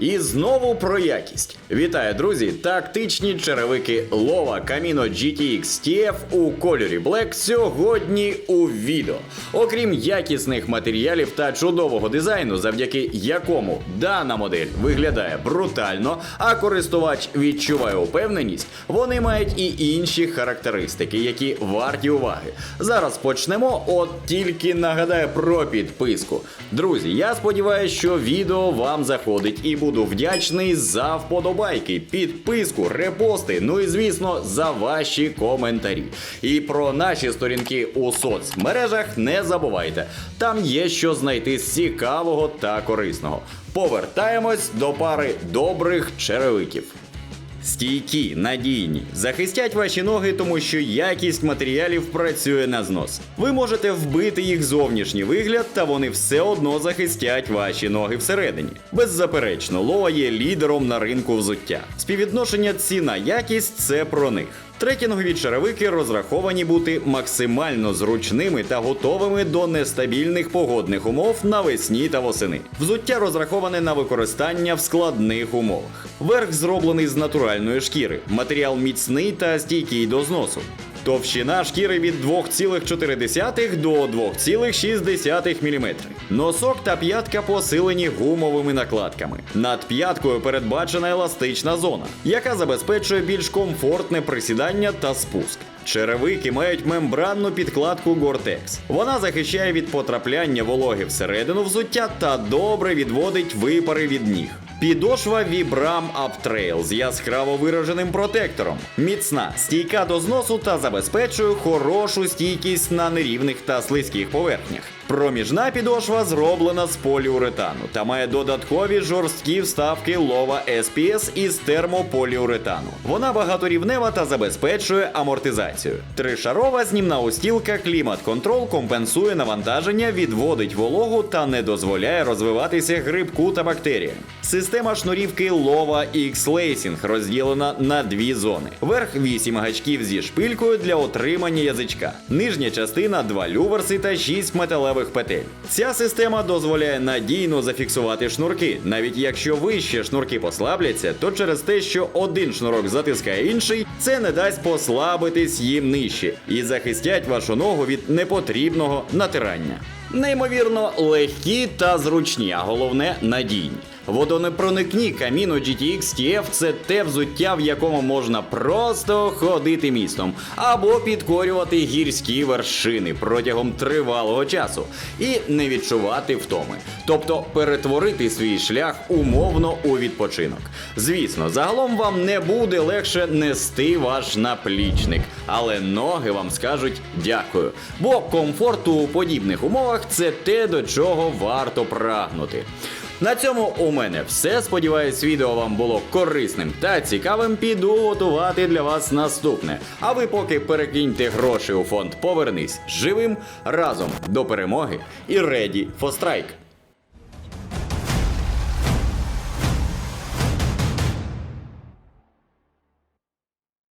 І знову про якість. Вітаю, друзі! Тактичні черевики Lova Camino GTX TF у кольорі Black сьогодні у відео. Окрім якісних матеріалів та чудового дизайну, завдяки якому дана модель виглядає брутально, а користувач відчуває упевненість, вони мають і інші характеристики, які варті уваги. Зараз почнемо. От тільки нагадаю про підписку. Друзі, я сподіваюся, що відео вам заходить і буду вдячний за вподобайки, підписку, репости, ну і звісно, за ваші коментарі. І про наші сторінки у соцмережах не забувайте. Там є що знайти цікавого та корисного. Повертаємось до пари добрих черевиків. Стійкі, надійні, захистять ваші ноги, тому що якість матеріалів працює на знос. Ви можете вбити їх зовнішній вигляд, та вони все одно захистять ваші ноги всередині. Беззаперечно, Лоа є лідером на ринку взуття. Співвідношення ціна якість це про них. Трекінгові черевики розраховані бути максимально зручними та готовими до нестабільних погодних умов навесні та восени. Взуття розраховане на використання в складних умовах. Верх зроблений з натуральної шкіри, матеріал міцний та стійкий до зносу. Товщина шкіри від 2,4 до 2,6 мм. Носок та п'ятка посилені гумовими накладками. Над п'яткою передбачена еластична зона, яка забезпечує більш комфортне присідання та спуск. Черевики мають мембранну підкладку Gore-Tex. Вона захищає від потрапляння вологи всередину взуття та добре відводить випари від ніг. Підошва Vibram Uptrail з яскраво вираженим протектором. Міцна, стійка до зносу та забезпечує хорошу стійкість на нерівних та слизьких поверхнях. Проміжна підошва зроблена з поліуретану та має додаткові жорсткі вставки лова SPS із термополіуретану. Вона багаторівнева та забезпечує амортизацію. Тришарова знімна устілка Клімат Контрол компенсує навантаження, відводить вологу та не дозволяє розвиватися грибку та бактеріям. Система шнурівки Lova X Lacing розділена на дві зони. Верх 8 гачків зі шпилькою для отримання язичка. Нижня частина 2 люверси та 6 металевих петель. Ця система дозволяє надійно зафіксувати шнурки. Навіть якщо вище шнурки послабляться, то через те, що один шнурок затискає інший, це не дасть послабитись їм нижче і захистять вашу ногу від непотрібного натирання. Неймовірно легкі та зручні, а головне надійні. Водонепроникні Camino GTX TF – це те взуття, в якому можна просто ходити містом або підкорювати гірські вершини протягом тривалого часу і не відчувати втоми, тобто перетворити свій шлях умовно у відпочинок. Звісно, загалом вам не буде легше нести ваш наплічник, але ноги вам скажуть дякую. Бо комфорту у подібних умовах це те, до чого варто прагнути. На цьому у мене все. Сподіваюсь, відео вам було корисним та цікавим. Піду готувати для вас наступне. А ви поки перекиньте гроші у фонд Повернись живим разом до перемоги і ready for strike.